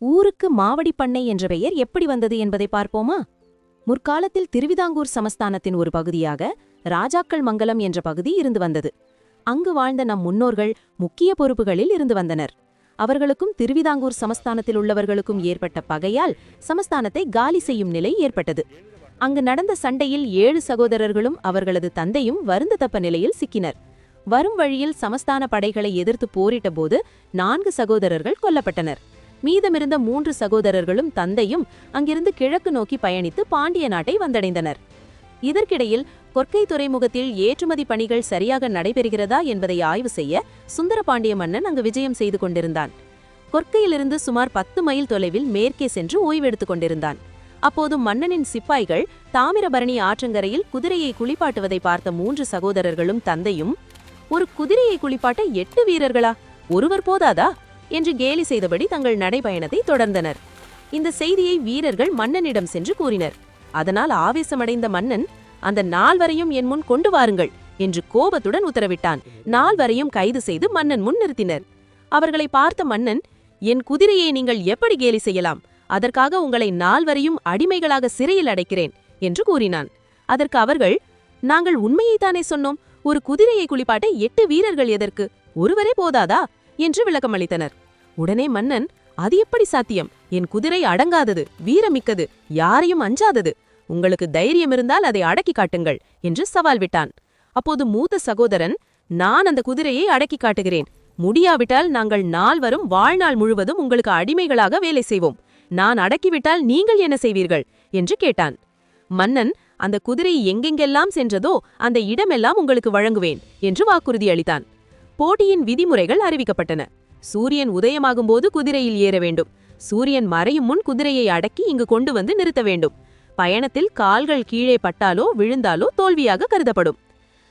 ஊருக்கு மாவடி பண்ணை என்ற பெயர் எப்படி வந்தது என்பதை பார்ப்போமா? முற்காலத்தில் திருவிதாங்கூர் சமஸ்தானத்தின் ஒரு பகுதியாக ராஜாக்கள் மங்கலம் என்ற பகுதி இருந்து வந்தது. அங்கு வாழ்ந்த நம் முன்னோர்கள் முக்கிய பொறுப்புகளில் இருந்து வந்தனர். அவர்களுக்கும் திருவிதாங்கூர் சமஸ்தானத்தில் உள்ளவர்களுக்கும் ஏற்பட்ட பகையால் சமஸ்தானத்தை காலி செய்யும் நிலை ஏற்பட்டது. அங்கு நடந்த சண்டையில் ஏழு சகோதரர்களும் அவர்களது தந்தையும் வருந்தத்தப்ப நிலையில் சிக்கினர். வரும் வழியில் சமஸ்தான படைகளை எதிர்த்து போரிட்டபோது நான்கு சகோதரர்கள் கொல்லப்பட்டனர். மீதமிருந்த மூன்று சகோதரர்களும் தந்தையும் அங்கிருந்து கிழக்கு நோக்கி பயணித்து பாண்டிய நாட்டை வந்தடைந்தனர். இதற்கிடையில் கொற்கை துறைமுகத்தில் ஏற்றுமதி பணிகள் சரியாக நடைபெறுகிறதா என்பதை ஆய்வு செய்ய சுந்தரபாண்டிய மன்னன் அங்கு விஜயம் செய்து கொண்டிருந்தான். கொற்கையிலிருந்து சுமார் பத்து மைல் தொலைவில் மேற்கே சென்று ஓய்வெடுத்துக் கொண்டிருந்தான். அப்போது மன்னனின் சிப்பாய்கள் தாமிரபரணி ஆற்றங்கரையில் குதிரையை குளிப்பாட்டுவதை பார்த்த மூன்று சகோதரர்களும் தந்தையும் ஒரு குதிரையை குளிப்பாட்ட எட்டு வீரர்களா? ஒருவர் போதாதா? என்று கேலி செய்தபடி தங்கள் நடைபயணத்தை தொடர்ந்தனர். இந்த செய்தியை வீரர்கள் மன்னனிடம் சென்று கூறினர். அதனால் ஆவேசமடைந்த மன்னன் அந்த நால்வரையும் என் முன் கொண்டு வாருங்கள் என்று கோபத்துடன் உத்தரவிட்டான். நால்வரையும் கைது செய்து மன்னன் முன் நிறுத்தினர். அவர்களை பார்த்த மன்னன் என் குதிரையை நீங்கள் எப்படி கேலி செய்யலாம்? அதற்காக உங்களை நால்வரையும் அடிமைகளாக சிறையில் அடைக்கிறேன் என்று கூறினான். அதற்கு அவர்கள் நாங்கள் உண்மையைத்தானே சொன்னோம். ஒரு குதிரையை குளிப்பாட்ட எட்டு வீரர்கள் எதற்கு? ஒருவரே போதாதா? என்று விளக்கமளித்தனர். உடனே மன்னன் அது எப்படி சாத்தியம்? என் குதிரை அடங்காதது வீரமிக்கது யாரையும் அஞ்சாதது. உங்களுக்கு தைரியம் இருந்தால் அதை அடக்கி காட்டுங்கள் என்று சவால் விட்டான். அப்போது மூத்த சகோதரன் நான் அந்த குதிரையை அடக்கி காட்டுகிறேன். முடியாவிட்டால் நாங்கள் நால்வரும் வாழ்நாள் முழுவதும் உங்களுக்கு அடிமைகளாக வேலை செய்வோம். நான் அடக்கிவிட்டால் நீங்கள் என்ன செய்வீர்கள்? என்று கேட்டான். மன்னன் அந்த குதிரை எங்கெங்கெல்லாம் சென்றதோ அந்த இடமெல்லாம் உங்களுக்கு வழங்குவேன் என்று வாக்குறுதி அளித்தான். போட்டியின் விதிமுறைகள் அறிவிக்கப்பட்டன. சூரியன் உதயமாகும்போது குதிரையில் ஏற வேண்டும். சூரியன் மறையும் முன் குதிரையை அடக்கி இங்கு கொண்டு வந்து நிறுத்த வேண்டும். பயணத்தில் கால்கள் கீழே பட்டாலோ விழுந்தாலோ தோல்வியாக கருதப்படும்.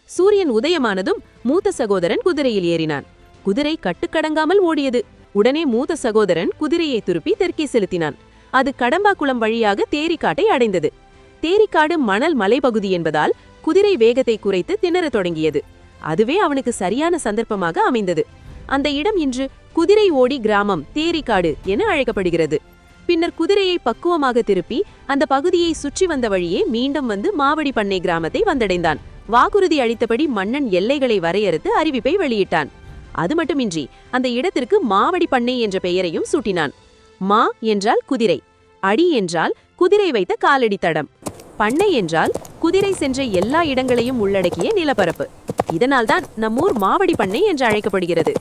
சூரியன் உதயமானதும் மூத்த சகோதரன் குதிரையில் ஏறினான். குதிரை கட்டுக்கடங்காமல் ஓடியது. உடனே மூத்த சகோதரன் குதிரையை திருப்பி தெற்கே செலுத்தினான். அது கடம்பாக்குளம் வழியாக தேரிக்காட்டை அடைந்தது. தேரிக்காடு மணல் மலைப்பகுதி என்பதால் குதிரை வேகத்தை குறைத்து திணறத் தொடங்கியது. அதுவே அவனுக்கு சரியான சந்தர்ப்பமாக அமைந்தது. அந்த இடம் இன்று குதிரை ஓடி கிராமம் தேரிக்காடு என அழைக்கப்படுகிறது. பின்னர் குதிரையை பக்குவமாக திருப்பி அந்த பகுதியை சுற்றி வந்த வழியே மீண்டும் வந்து மாவடி பண்ணை கிராமத்தை வந்தடைந்தான். வாக்குறுதி அளித்தபடி மன்னன் எல்லைகளை வரையறுத்து அறிவிப்பை வெளியிட்டான். அது மட்டுமின்றி அந்த இடத்திற்கு மாவடி பண்ணை என்ற பெயரையும் சூட்டினான். மா என்றால் குதிரை அடி என்றால் குதிரை வைத்த காலடி தடம். பண்ணை என்றால் குதிரை சென்ற எல்லா இடங்களையும் உள்ளடக்கிய நிலப்பரப்பு. இதனால்தான் நம்மூர் மாவடி பண்ணை என்று அழைக்கப்படுகிறது.